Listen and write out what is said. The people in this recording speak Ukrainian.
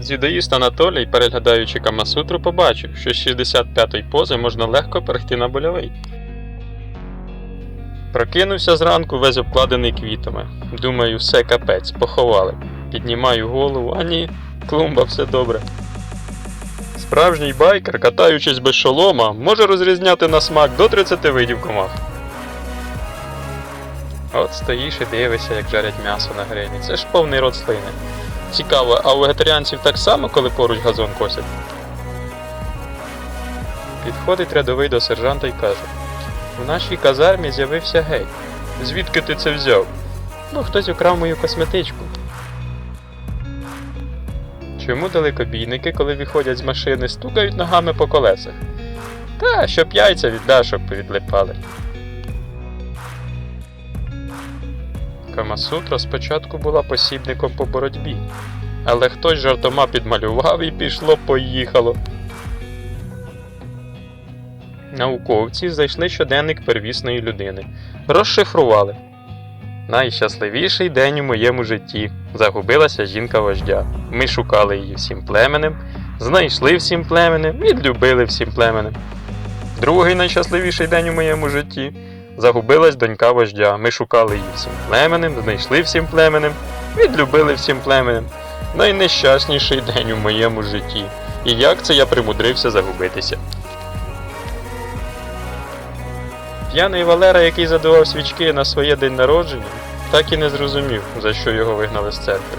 Дзюдоїст Анатолій, переглядаючи Камасутру, побачив, що з 65-ї пози можна легко перейти на больовий. Прокинувся зранку весь обкладений квітами. Думаю, все капець, поховали. Піднімаю голову, а ні, клумба, все добре. Справжній байкер, катаючись без шолома, може розрізняти на смак до 30 видів комах. От стоїш і дивишся, як жарять м'ясо на грині. Це ж повний рот слини. Цікаво, а у вегетаріанців так само, коли поруч газон косять? Підходить рядовий до сержанта і каже: У нашій казармі з'явився гей. Звідки ти це взяв? Бо хтось украв мою косметичку. Чому далекобійники, коли виходять з машини, стукають ногами по колесах? Та, щоб яйця від дашок відлипали. Камасутра спочатку була посібником по боротьбі, але хтось жартома підмалював і пішло-поїхало. Науковці знайшли щоденник первісної людини, розшифрували. Найщасливіший день у моєму житті. Загубилася жінка вождя. Ми шукали її всім племенем, знайшли всім племенем, відлюбили всім племенем. Другий найщасливіший день у моєму житті. Загубилась донька вождя. Ми шукали її всім племенем, знайшли всім племенем, відлюбили всім племенем. Найнещасніший день у моєму житті. І як це я примудрився загубитися? П'яний Валера, який задував свічки на своє день народження, так і не зрозумів, за що його вигнали з церкви.